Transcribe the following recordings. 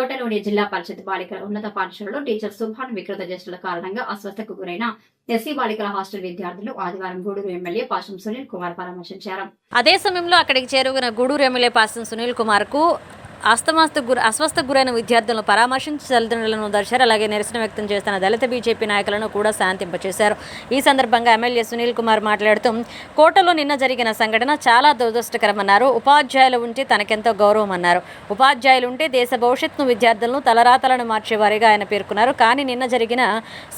కోటలోని జిల్లా పరిషత్ బాలికల ఉన్నత పాఠశాలలో టీచర్ సుభాన్ వికృత చేష్టల కారణంగా అస్వస్థకు గురైన ఎస్సీ బాలికల హాస్టల్ విద్యార్థులు ఆదివారం గూడూరు ఎమ్మెల్యే పాశం సునీల్ కుమార్ పరామర్శించారు. అదే సమయంలో అక్కడికి చేరుకున్న గూడూరు ఎమ్మెల్యే పాశం సునీల్ కుమార్కు అస్తమాస్త గురి అస్వస్థ గురైన విద్యార్థులను పరామర్శించి తల్లిదండ్రులను దర్శారు అలాగే నిరసన వ్యక్తం చేస్తున్న దళిత బీజేపీ నాయకులను కూడా శాంతింపచేశారు. ఈ సందర్భంగా ఎమ్మెల్యే సునీల్ కుమార్ మాట్లాడుతూ కోటలో నిన్న జరిగిన సంఘటన చాలా దురదృష్టకరమన్నారు. ఉపాధ్యాయులు ఉంటే తనకెంతో గౌరవం అన్నారు. ఉపాధ్యాయులు ఉంటే దేశ భవిష్యత్తును విద్యార్థులను తలరాతలను మార్చేవారిగా ఆయన పేర్కొన్నారు. కానీ నిన్న జరిగిన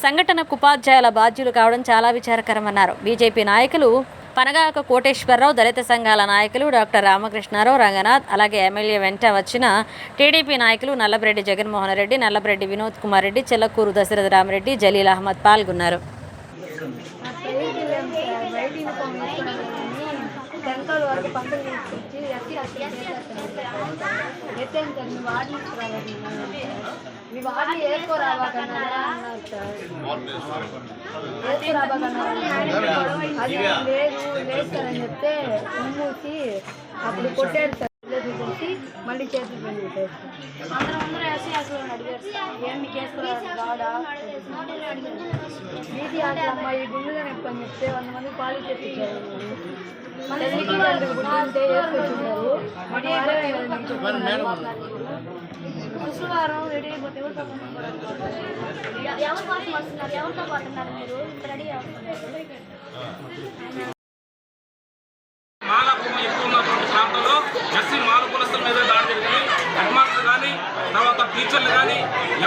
సంఘటనకు ఉపాధ్యాయుల బాధ్యులు కావడం చాలా విచారకరమన్నారు. బీజేపీ నాయకులు పనగాక కోటేశ్వరరావు దళిత సంఘాల నాయకులు డాక్టర్ రామకృష్ణారావు రంగనాథ్ అలాగే ఎమ్మెల్యే వెంట వచ్చిన టీడీపీ నాయకులు నల్లబరెడ్డి జగన్మోహన్ రెడ్డి నల్లబరెడ్డి వినోద్ కుమార్ రెడ్డి చెల్లకూరు దశరథ రామరెడ్డి జలీల్ అహ్మద్ పాల్గొన్నారు వాడి మీ వాడిని వేసుకోరాబాకన్నారా అన్నారు సార్ వేసుకోరాబాకన్నారా అది లేదు అని చెప్తే ఉమ్మూసి అప్పుడు కొట్టాడు సార్. లేదు కొట్టి మళ్ళీ చేతులు పని వీధి ఆటలు అమ్మాయి గుండెగా నొప్పి అని చెప్తే వంద మంది పాలు తెప్పించారు. తల్లికి తండ్రికి పుట్టింటే వేసుకొచ్చున్నారు శుక్రవారం రెడీ అయిపోతే ఎవరితో కోసం వస్తున్నారు ఎవరితో పడుతున్నారు? మీరు? రెడీ అవుతున్నారు ఎక్కువ ఉన్నటువంటి ప్రాంతంలో ఎస్సీ మాల కులస్తుల మీద దాడి జరిగింది. హెడ్ మాస్టర్ కానీ తర్వాత టీచర్లు కానీ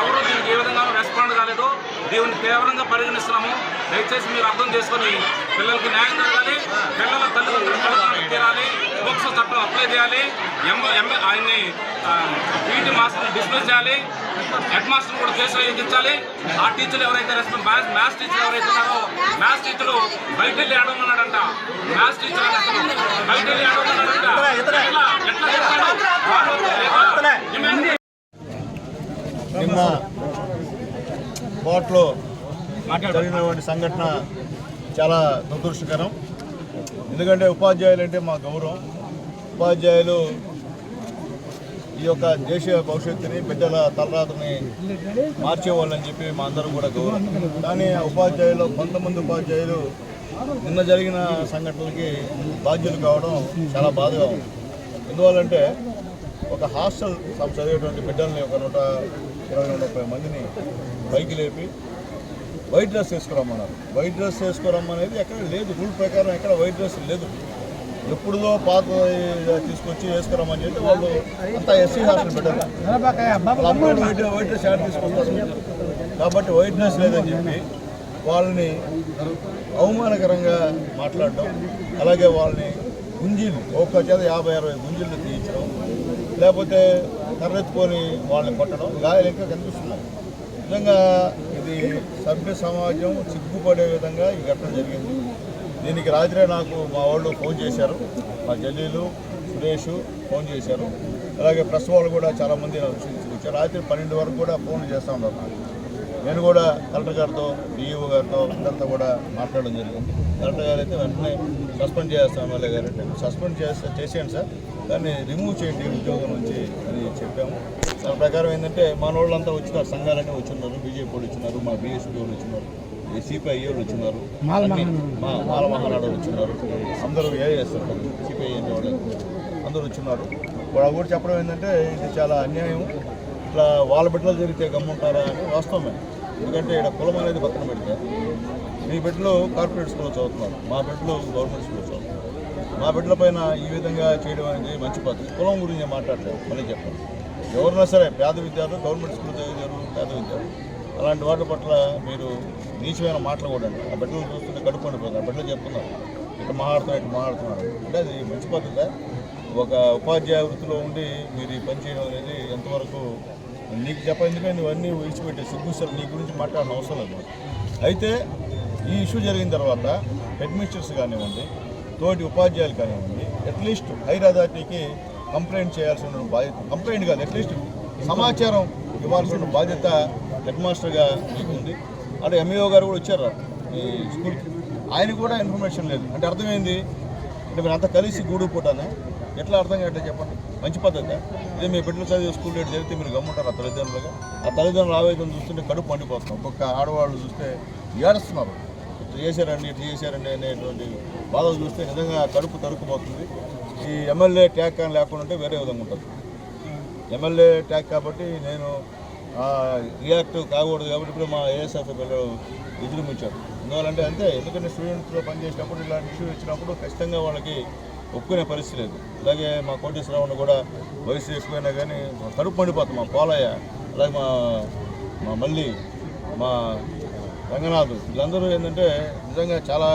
ఎవరు దీనికి ఏ విధంగా రెస్పాండ్ కాలేదు. దీన్ని తీవ్రంగా పరిగణిస్తున్నాము. దయచేసి మీరు అర్థం చేసుకొని పిల్లలకి న్యాయం జరగాలి పిల్లల తల్లిదండ్రులు తీరాలి బుక్స్ చట్టం అప్లై చేయాలి ఆయన్ని పీటీ మాస్టర్ని డిస్మిస్ చేయాలి హెడ్ మాస్టర్ కూడా కేసులో ఎక్కించాలి ఆ టీచర్లు ఎవరైతే రెస్పాన్స్ మ్యాథ్స్ మ్యాథ్స్ టీచర్ ఎవరైతే ఉన్నారో మ్యాథ్స్ టీచరు బయట వెళ్ళి ఆడమన్నాడంట. మ్యాథ్స్ టీచర్ బయట వెళ్ళి ఆడమన్నాడంట. ఎట్లా ఎట్లా చెప్తాడు డిమాండ్ నిన్న కోర్టులో జరిగినటువంటి సంఘటన చాలా సంతోషకరం. ఎందుకంటే ఉపాధ్యాయులు అంటే మా గౌరవం. ఉపాధ్యాయులు ఈ యొక్క దేశ భవిష్యత్తుని బిడ్డల తలరాతని మార్చేవాళ్ళని చెప్పి మా అందరూ కూడా గౌరవం. కానీ ఆ ఉపాధ్యాయులు కొంతమంది ఉపాధ్యాయులు నిన్న జరిగిన సంఘటనలకి బాధ్యులు కావడం చాలా బాధగా ఉంది. ఎందువల్లంటే ఒక హాస్టల్ చదివేటువంటి బిడ్డల్ని ఒక నూట ఇరవై ముప్పై మందిని పైకి లేపి వైట్ డ్రెస్ వేసుకురమ్మన్నారు. వైట్ డ్రెస్ వేసుకురమ్మనేది ఎక్కడ లేదు. రూల్ ప్రకారం ఎక్కడ వైట్ డ్రెస్ లేదు. ఎప్పుడుదో పాత తీసుకొచ్చి వేసుకురమ్మని చెప్పి వాళ్ళు అంతా ఎస్సీ హాస్టల్ పెట్టారు. అమ్మాయిలు వైట్ వైట్ డ్రెస్ యాడ్ తీసుకొస్తారు. కాబట్టి వైట్ డ్రెస్ లేదని చెప్పి వాళ్ళని అవమానకరంగా మాట్లాడడం అలాగే వాళ్ళని గుంజీలు ఒక్క చేత యాభై అరవై గుంజీలు తీయించడం లేకపోతే కర్రెత్తుకొని వాళ్ళని కొట్టడం గాయాలు ఇంకా కనిపిస్తున్నాయి నిజంగా ఇది సభ్య సమాజం సిగ్గుపడే విధంగా ఈ ఘటన జరిగింది. దీనికి రాత్రే నాకు మా వాళ్ళు ఫోన్ చేశారు. మా జల్లీలు సురేష్ ఫోన్ చేశారు. అలాగే ప్రెస్ వాళ్ళు కూడా చాలామంది నాకు వచ్చారు రాత్రి పన్నెండు వరకు కూడా ఫోన్ చేస్తూ ఉన్నారు నాకు. నేను కూడా కలెక్టర్ గారితో డిఈఓ గారితో అందరితో కూడా మాట్లాడడం జరిగింది. కలెక్టర్ గారు అయితే వెంటనే సస్పెండ్ చేస్తాం ఎమ్మెల్యే గారు. సస్పెండ్ చేస్తే చేసేయండి సార్. దాన్ని రిమూవ్ చేయండి ఉద్యోగం నుంచి అని చెప్పాము. దాని ప్రకారం ఏంటంటే మన వాళ్ళంతా వచ్చినారు సంఘాలన్నీ వచ్చిన్నారు బీజేపీ వాళ్ళు వచ్చినారు మా బీఎస్పీ వాళ్ళు వచ్చినారు సిపిఐ వాళ్ళు వచ్చినారు మా మాల మహానాడు వచ్చినారు అందరూ ఏ చేస్తారు సిపిఐ అనే వాళ్ళు అందరూ వచ్చినారు. వాళ్ళు కూడా చెప్పడం ఏంటంటే ఇది చాలా అన్యాయం. ఇట్లా వాళ్ళ బిడ్డలు జరిగితే గమ్ముంటారా అని వాస్తవమే. ఎందుకంటే ఇక్కడ కులం అనేది పక్కన పెడితే మీ బిడ్డలు కార్పొరేట్ స్కూల్లో చదువుతున్నారు మా బిడ్డలు గవర్నమెంట్ స్కూల్లో చదువుతున్నారు. మా బిడ్డల పైన ఈ విధంగా చేయడం అనేది మంచి పద్ధతి. కులం గురించి నేను మాట్లాడలేదు మళ్ళీ చెప్పాను ఎవరైనా సరే పేద విద్యార్థులు గవర్నమెంట్ స్కూల్ చదివారు పేద విద్యార్థులు అలాంటి వాటి పట్ల మీరు నీచమైన మాటలు కూడా ఆ బిడ్డలు చూస్తుంటే కడుపు పండిపోతుంది ఆ బిడ్డలు చెప్తున్నారు ఇటు మాట్లాడుతున్నారు ఇటు మాట్లాడుతున్నారు. అంటే అది మంచి పద్ధతి. ఒక ఉపాధ్యాయ వృత్తిలో ఉండి మీరు ఈ పని చేయడం అనేది ఎంతవరకు నీకు చెప్ప ఎందుకంటే నువ్వన్నీ విడిచిపెట్టే సిగ్గుస్తారు నీ గురించి మాట్లాడిన అవసరం లేదు. అయితే ఈ ఇష్యూ జరిగిన తర్వాత హెడ్ మిస్టర్స్ కానివ్వండి తోటి ఉపాధ్యాయులు కానివ్వండి అట్లీస్ట్ హైర్ అథారిటీకి కంప్లైంట్ చేయాల్సిన బాధ్యత కంప్లైంట్ కాదు అట్లీస్ట్ సమాచారం ఇవ్వాల్సిన బాధ్యత హెడ్ మాస్టర్గా ఉంది. అంటే ఎంఈఓ గారు కూడా వచ్చారు ఈ స్కూల్కి ఆయన కూడా ఇన్ఫర్మేషన్ లేదు. అంటే అర్థమైంది అంటే మీరు అంతా కలిసి గూడు పూటనే? ఎట్లా అర్థం కావట్లే చెప్పండి. మంచి పద్ధతి. ఇదే మీ బిడ్డలు చదివే స్కూల్ డేట్ జరిగితే మీరు గమ్ముంటారు ఆ తల్లిదండ్రులుగా? ఆ తల్లిదండ్రులు ఆవేదన చూస్తుంటే కడుపు పండిపోతున్నాం ఒక్కొక్క ఆడవాళ్ళు చూస్తే ఏడుస్తున్నారు. ఇట్లా చేశారండి ఇట్లా చేశారండి అనేటువంటి బాధ చూస్తే నిజంగా కడుపు తరుక్కుపోతుంది ఈ ఎమ్మెల్యే ట్యాగ్ కానీ లేకుండా ఉంటే వేరే విధంగా ఉంటుంది. ఎమ్మెల్యే ట్యాగ్ కాబట్టి నేను రియాక్ట్ కాకూడదు కాబట్టి ఇప్పుడు మా ఏఎస్ఎఫ్ పిల్లలు విజృంభించారు ఎందువల్లంటే అంతే ఎందుకంటే స్టూడెంట్స్లో పనిచేసినప్పుడు ఇలాంటి ఇష్యూ ఇచ్చినప్పుడు ఖచ్చితంగా వాళ్ళకి ఒప్పుకునే పరిస్థితి లేదు. అలాగే మా కోటేశ్వరరావుని కూడా వయసు ఎక్కువైనా కానీ కడుపు పండిపోతాం మా పోలయ్య అలాగే మా మా మళ్ళీ మా రంగనాథ్ వీళ్ళందరూ ఏంటంటే నిజంగా చాలా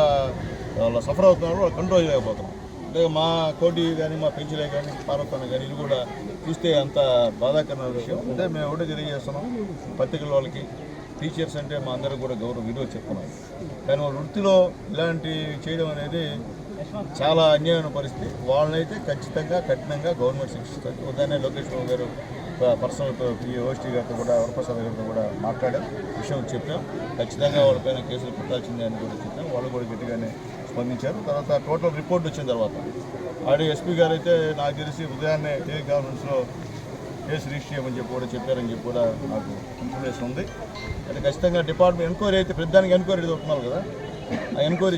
వాళ్ళు సఫర్ అవుతున్నారు వాళ్ళు కంట్రోల్ చేయలేకపోతున్నాం అంటే మా కోటి కానీ మా పెంచులే కానీ పార్వతన్న కానీ ఇది కూడా చూస్తే అంత బాధాకరమైన విషయం. అంటే మేము ఒకటే తెలియజేస్తున్నాం పత్రికల వాళ్ళకి టీచర్స్ అంటే మా అందరికి కూడా గౌరవ విలువ చెప్తున్నాం. కానీ వాళ్ళ వృత్తిలో ఇలాంటివి చేయడం అనేది చాలా అన్యాయమైన పరిస్థితి. వాళ్ళనైతే ఖచ్చితంగా కఠినంగా గవర్నమెంట్ శిక్షిస్తుంది ఉదాహరణ లోకేష్ బాబు గారు పర్సనల్ పి ఓఎస్టీ గారితో కూడా వరప్రసాద్ గారితో కూడా మాట్లాడాం విషయం చెప్పాం. ఖచ్చితంగా వాళ్ళపైన కేసులు పెట్టాల్సిందే అని కూడా చెప్పాం. వాళ్ళు కూడా గట్టిగానే స్పందించారు. తర్వాత టోటల్ రిపోర్ట్ వచ్చిన తర్వాత ఆడి ఎస్పీ గారు అయితే నాకు తెలిసి ఉదయాన్నే ఏ కాన్ఫరెన్స్లో కేసు రిజిస్టర్ చేయమని చెప్పి కూడా చెప్పారని చెప్పి కూడా నాకు ఇన్ఫర్మేషన్ ఉంది. అంటే ఖచ్చితంగా డిపార్ట్మెంట్ ఎంక్వైరీ అయితే ప్రతిదానికి ఎంక్వైరీ అవుతున్నారు కదా. ఆ ఎంక్వైరీ